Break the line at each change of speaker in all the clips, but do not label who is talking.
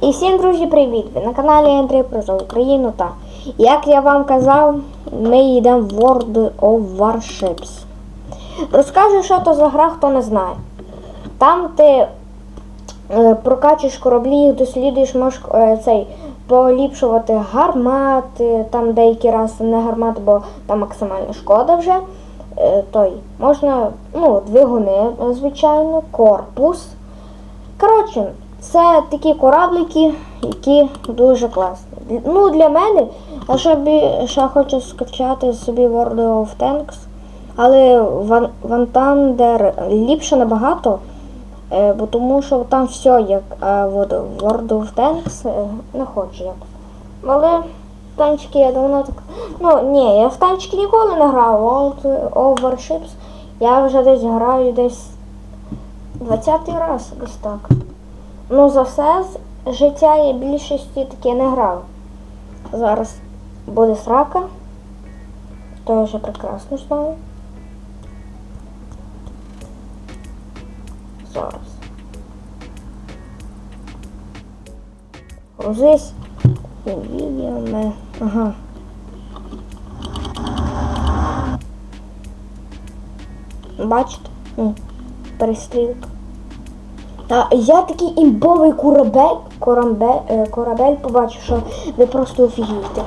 І всім, друзі, привіт! Ви на каналі Андрій про Україну та як я вам казав, ми йдемо в World of Warships. Розкажу, що то за гра, хто не знає. Там ти е, прокачуєш кораблі, дослідуєш, можеш е, цей поліпшувати гармати, там деякі рази не гармати, бо там максимальна шкода вже. Е, той, можна, ну, двигуни, е, звичайно, корпус. Коротше, це такі кораблики, які дуже класні. Ну, для мене, бі- що хочу скачати собі World of Tanks, але Ван, Ван ліпше набагато, бо тому що там все як а от World of Tanks е, не хочу як. Але танчики я давно так. Ну, ні, я в танчики ніколи не грав. World of Warships я вже десь граю десь 20-й раз десь так. Ну, за все життя я більшості таке не грав. Зараз буде срака. То вже прекрасно знаю. Зараз. Грузись. Вільяме. Ага. Бачите? Перестрілка. Та я такий імбовий корабель, корабель, е, корабель побачив, що ви просто офігієте.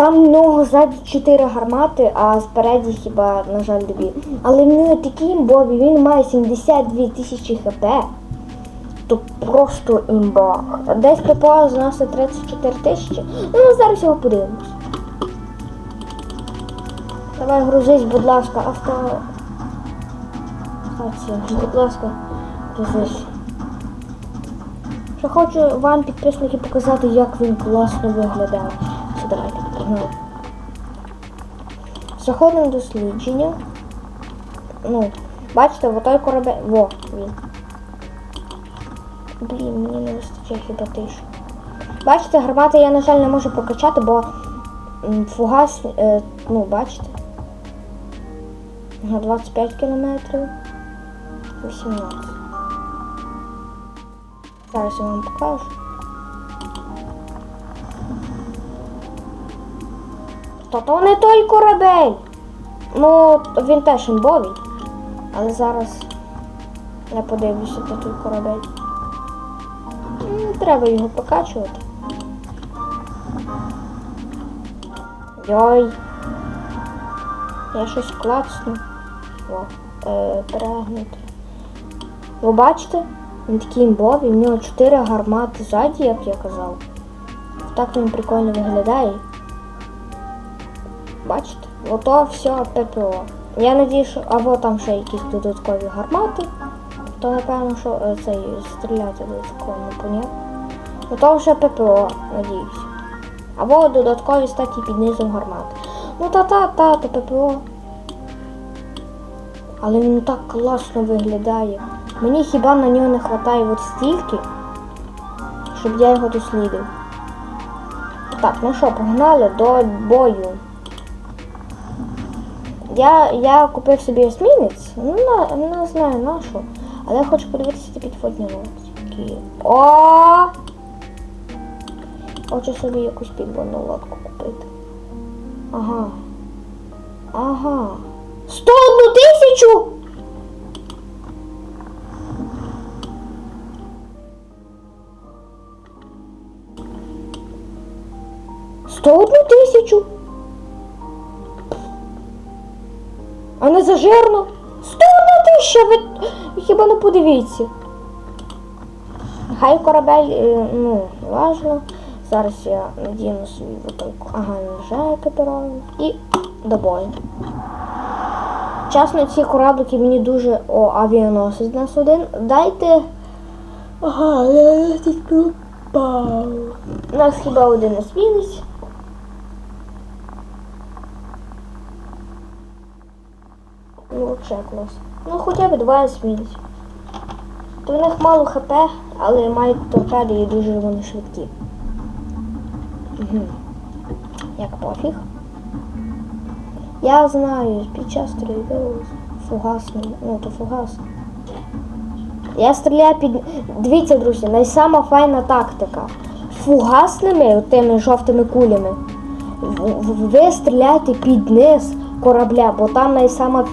Там в нього ззаді 4 гармати, а спереді хіба, на жаль, дві. Але він такий імбовий, він має 72 тисячі хп. То просто імба. Десь ППО зносить 34 тисячі. Ну, зараз його подивимось. Давай грузись, будь ласка, авто. Будь ласка, грузись. Ще хочу вам, підписники, показати, як він класно виглядає. Все. Заходимо в дослідження. Ну, бачите, вот той корабель. Во, він. Блін, мені не вистачає хіба тишу. Бачите, гармати я, на жаль, не можу прокачати, бо фугас, е, ну, бачите. На 25 кілометрів. 18. Зараз я вам покажу. Та то не той корабель. Ну, він теж імбовий. Але зараз я подивлюся на той корабель. М, Треба його покачувати. Йой. Я щось клацну. О, е, перегнути. Ви бачите? Він такий імбовий, в нього 4 гармати ззаді, як я казав. Так він прикольно виглядає. Ото все ППО. Я надію, що або там ще якісь додаткові гармати, то напевно, що е, цей стріляти додатково не понятно. Ото вже ППО, надіюсь. Або додаткові статі під низом гармати. Ну та-та-та, то ППО. Але він так класно виглядає. Мені хіба на нього не вистачає от стільки, щоб я його дослідив. Так, ну що, погнали до бою. Я, я купив собі есмінець, ну не, не знаю на що, але я хочу подивитися ті підводні лодки. О! Хочу собі якусь підводну лодку купити. Ага. Ага. 101 тисячу! Сто одну тисячу. А не зажирно. Сто одна тисяча, ви хіба не подивіться. Хай корабель, е, ну, важно. Зараз я надіну свій бутилку. Ага, вже екіпірований. І до бою. Чесно, ці кораблики мені дуже... О, авіаносець нас один. Дайте. Ага, я тут пропав. У нас хіба один есмінець. Ну, взагалі клас. Ну, хоча б два есмінці. То в них мало хп, але мають торпеди і дуже вони швидкі. Угу. Як пофіг. Я знаю, під час стрільби фугасний, ну то фугас. Я стріляю під. Дивіться, друзі, найсама файна тактика. Фугасними тими жовтими кулями. Ви стріляєте під низ корабля, бо там найсама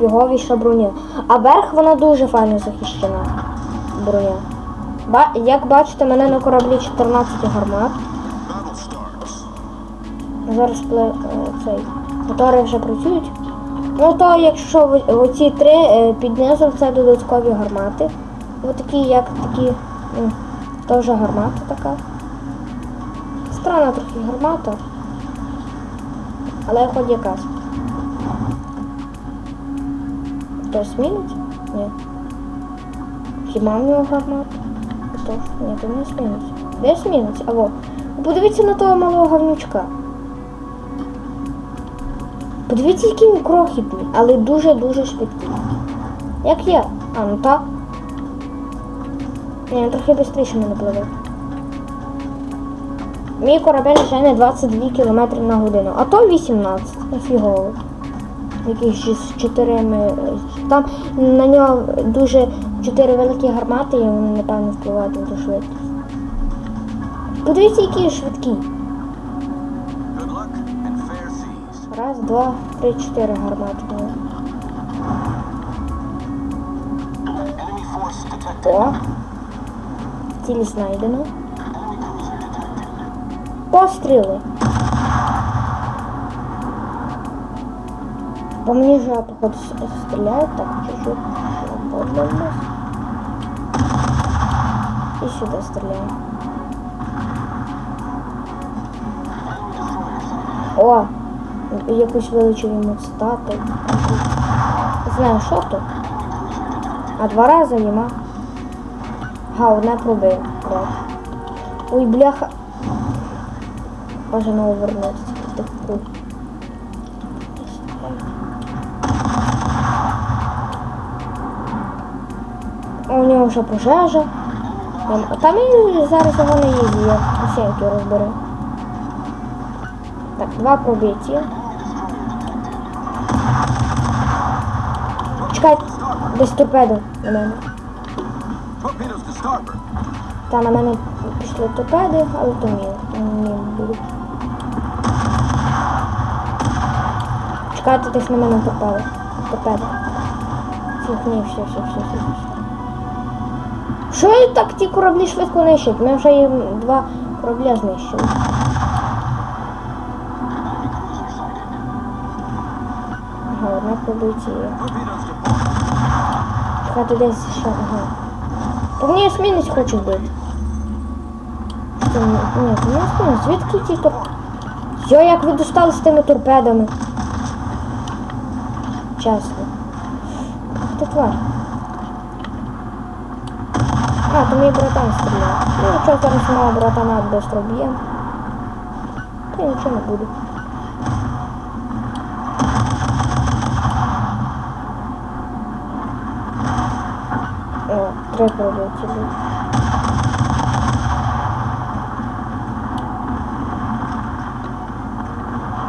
броня. А верх вона дуже файно захищена. Броня. Ба- як бачите, мене на кораблі 14 гармат. Зараз пле- е, цей мотори вже працюють. Ну то якщо оці три е, під низом це додаткові гармати. Ось такі, як такі, ну, теж гармата така. Странна трохи гармата. Але хоч якась. Хтось мінить? Ні. Хіба в нього гармата? Тож, ні, то не смінить. Де смінить? Або. Подивіться на того малого говнючка. Подивіться, який він крохітний, але дуже-дуже швидкий. Як я? А, ну так. Ні, він трохи швидше мене пливе. Мій корабель жене 22 км на годину, а то 18. Офігово. З чотирими. Там на нього дуже чотири великі гармати, і вони, напевно, впливають ту швидкість. Подивіться, який швидкий. Раз, два, три, чотири гармати. О. Ціль знайдено. Постріли. По мені же походу с- стріляють, так чуть-чуть. І сюди стріляємо. О! Якусь вилучив йому цитату. Не знаю, що то. А два рази нема. Га, одне пробив. Ой, бляха. Бажано повернутися до У нього вже пожежа. Там, і зараз його не їздить, я посінки розберу. Так, два пробиті. Чекай, десь торпеда на мене. Та на мене пішли торпеди, але то ні, будуть. Чекайте десь на мене торпеди. Торпеди. Фух, ні, все, все, все, все, все. Що і так ті кораблі швидко нищать? Ми вже їм два корабля знищили. Ага, одна пробиті є.
Torpedoes to port.
Десь ще, ага. Та мені смінець хоче вбити. Що, ні, ні, смінець, звідки ті тор... Йо, як ви достали з тими торпедами. Чесно. Ти тварь. А, то мій братан стріляє. Ну нічого, зараз мого братана быстро б'є. Та нічого не буде. О, три пролетіли.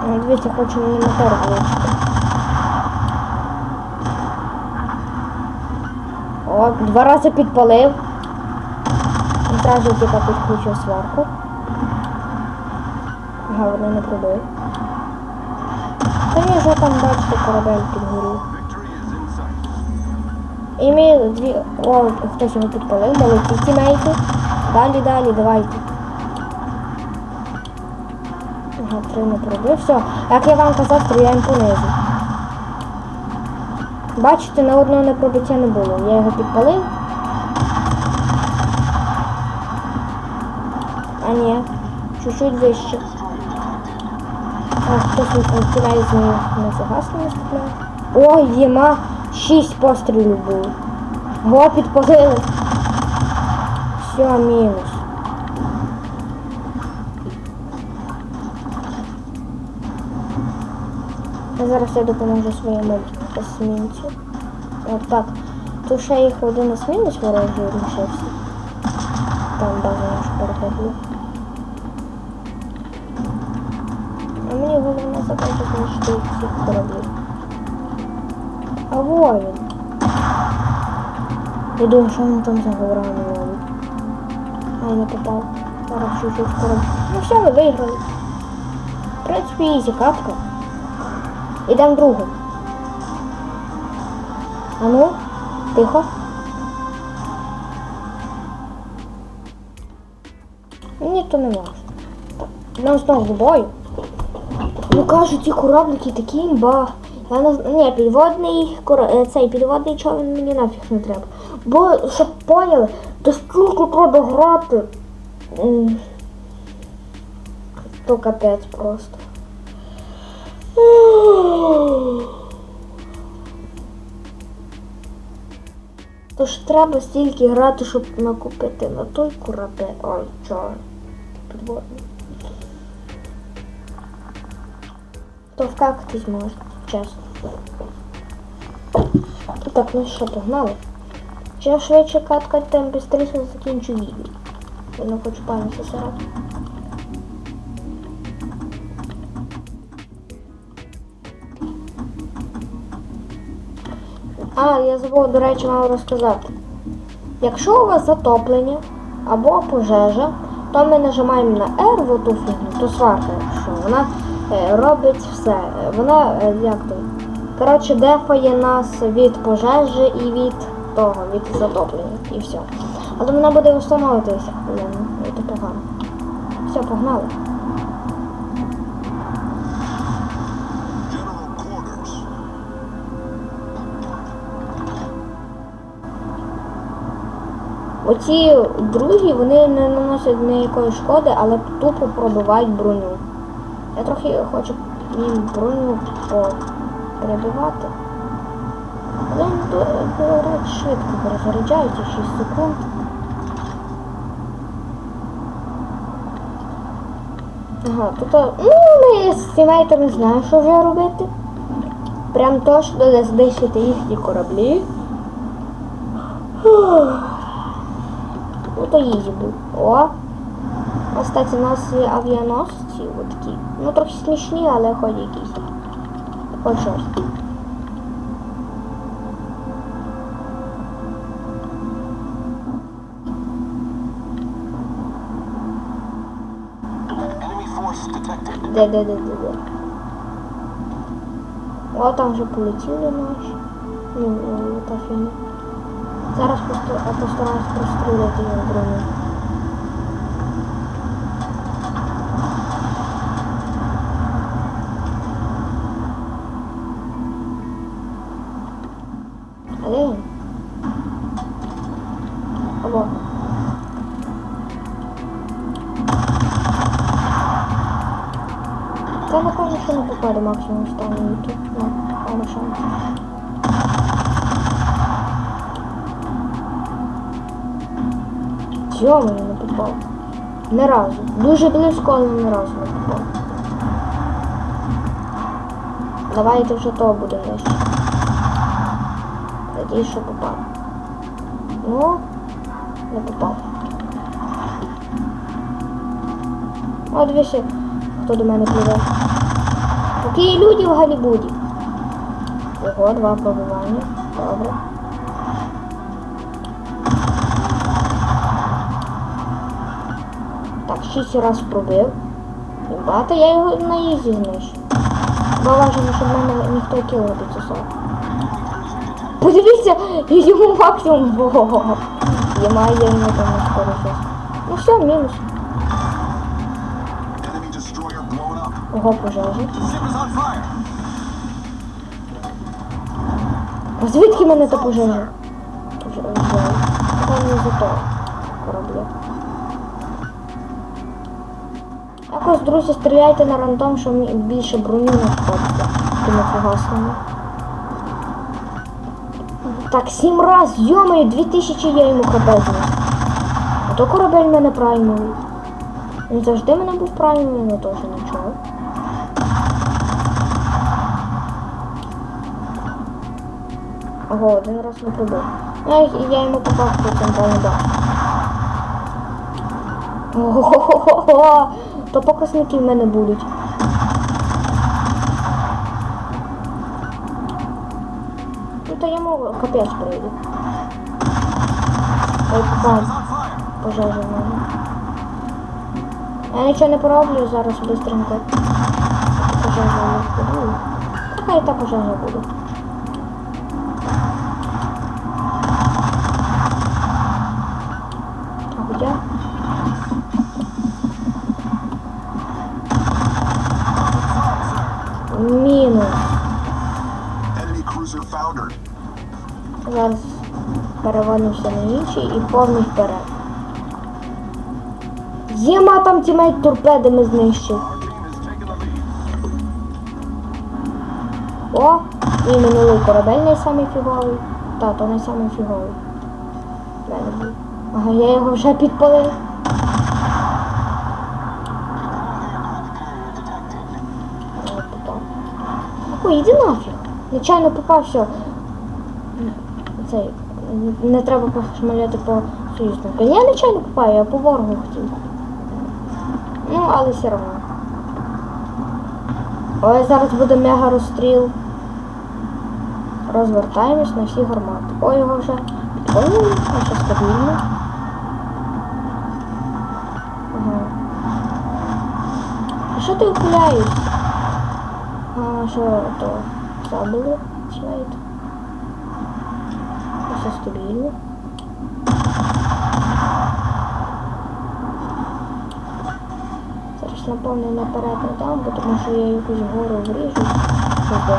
Ну, дивіться, хочу мені мотор влучити. О, два рази підпалив. І Зразу типа підключив сварку. Вона не пробив. Та ні, вже там бачите, корабель підгорів. І ми дві. О, хтось його підпалив, молодці тімейти. Далі, далі, давайте. Ага, три не пробив. Все, як я вам казав, стріляємо понизу. Бачите, на одного не пробиття не було. Я його підпалив. Чуть-чуть вище. А хтось відповідає з нею на фугасно наступляє. Ой, єма, шість пострілів було. Го підпалили. Все, мінус. А зараз я допоможу своєму есмінцю. От так. Тут ще їх один есмінець ворожий лишився. Там база наш переходив. Мені головне задача знищити. А во він. Я думаю, що він там за горами робить. А не попав. Зараз чуть-чуть скоро. Ну все, ви виграли. В принципі, ізі катка. Ідемо другу. А ну, тихо. Ні, то не можна. Нам знову до бою. Ну кажуть, ті кораблики такі імба. Я не. Ні, підводний е, цей підводний човен мені нафіг не треба. Бо щоб поняли, то скільки треба грати. То капець просто. Тож треба стільки грати, щоб накупити на той корабель. Ой, чорт. Підводний. То вкакатись можна, чесно. Так, ну що, погнали? Чим швидше катка, тим швидше закінчу відео. Я не хочу пам'ять засирати. А, я забув, до речі, вам розказати. Якщо у вас затоплення або пожежа, то ми нажимаємо на R в оту фігню, то сварка, якщо вона робить все. Е, Вона е, як то? Коротше, дефає нас від пожежі і від того, від затоплення. І все. Але вона буде встановитися хвилину, то погано. Все, погнали. Оці другі, вони не наносять ніякої шкоди, але тупо пробивають броню. Я трохи хочу їм броню перебивати. Але вони, до, до швидко перезаряджаються 6 секунд. Ага, тут, ну, ми з тімейтами знаємо, що вже робити. Прям то, що де знищити їхні кораблі. Ну то їзі. О! А, у нас є авіаносці такі. Ну трохи смішні, але хоч якісь. Хоч щось. Де, де, де, де, де. О, там вже полетіли наші. Ну, та фігня. Зараз постараюсь прострілити його броню. Але він. Або. Це напевно, що не попаде максимум стану тут. Ну, мало шансів. Мені не попав. Ні разу. Дуже близько, але ні разу не попав. Давайте вже то буде нижче. Надіюсь, що попав. Ну, не попав. О, дивіться, хто до мене пливе. Такі люди в Голлівуді. Ого, два пробування. Добре. Так, шість раз пробив. Багато я його на їзі знищу. Бо важливо, щоб мене ніхто кіл не підсосав. Подивіться, йому максимум во. Я йому там не скоро щось. Ну все, мінус.
Blown up.
Ого, пожежа.
Ship is on fire.
А звідки мене та пожежа? Там не за то корабля. Якось, друзі, стріляйте на рандом, що мені більше броню не шкодиться тими фугасними. Так, сім раз, йомаю, дві тисячі я йому хп знес. А то корабель мене праймовий. Він завжди мене був праймовий, але теж нічого. Ого, один раз не пробив. Я, я йому попав потім по Ого-го-го-го! То показники в мене будуть. Ну то я можу капець прийде. Ой, попав. Пожежа в мене. Я нічого не пороблю зараз быстренько. Пожежа не впаду. Ну, така і
так пожежа буде.
Зараз перевалимося на інший і повний вперед. Єма там тімейт торпедами знищив. О, і минулий корабель не самий фіговий. Та, то не самий фіговий. Ага, я його вже підпалив. Ой, іди нафіг. Нечайно попав, все. Цей. Не треба пошмаляти по союзнику. Я нечайно попав, я по ворогу хотів. Ну, але все одно. Ой, зараз буде мега розстріл. Розвертаємось на всі гармати. Ой, його вже підпалили, а ще стабільно. Ага. А що ти ухиляєш? А, що то забули? Слайд. Все стабільно. Зараз напевно наперед не дам, тому що я якусь гору вріжу. Сюди.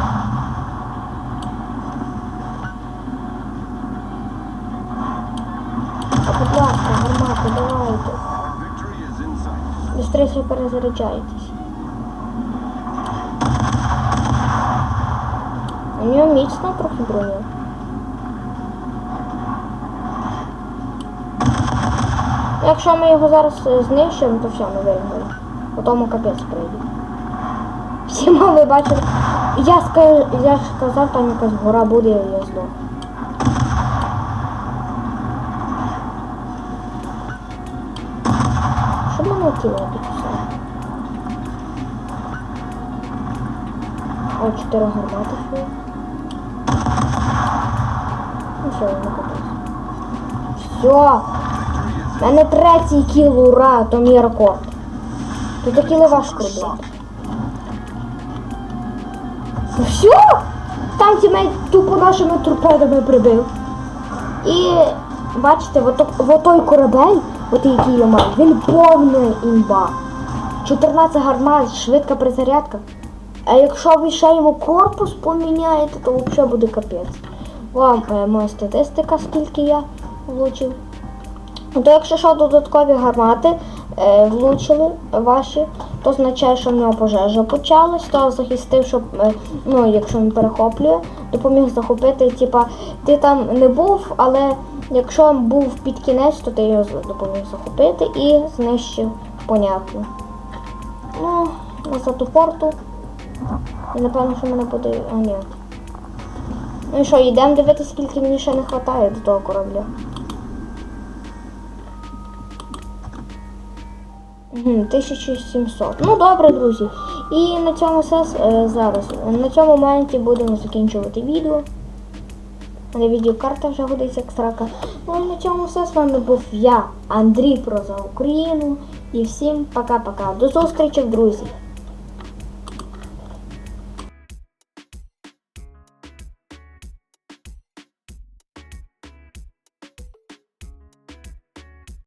А будь ласка, гармати, давайте. Бістріше перезаряджайтесь. У нього міцно трохи броня. Якщо ми його зараз е, знищимо, то все, ми виграли. Потім капець прийде. Всі мали бачили. Я, ска... я ж казав, там якась гора буде, я здох. Що мене тіло тут все? О, чотири гармати ще. Ну все. Все! У мене третій кіл, ура, то мій рекорд. Тут такі важко робити. Ну все! Там тімейт тупо нашими торпедами прибив. І бачите, ото, отой корабель, от який я маю, він повний імба. 14 гармат, швидка призарядка. А якщо ви ще йому корпус поміняєте, то взагалі буде капець. Вам е, моя статистика, скільки я влучив. Ну, То якщо що додаткові гармати е, влучили ваші, то означає, що в нього пожежа почалась, то захистив, щоб, е, ну, якщо він перехоплює, допоміг захопити. Типа, ти там не був, але якщо був під кінець, то ти його допоміг захопити і знищив понятно. Ну, назад у порту. І напевно, що мене буде. А ні. Ну і що, йдемо дивитися, скільки мені ще не вистачає до того корабля. Мгм, 1700. Ну добре, друзі. І на цьому все е, зараз. На цьому моменті будемо закінчувати відео. На відеокарта вже годиться як срака. Ну на цьому все. З вами був я, Андрій про за Україну. І всім пока-пока. До зустрічі, друзі!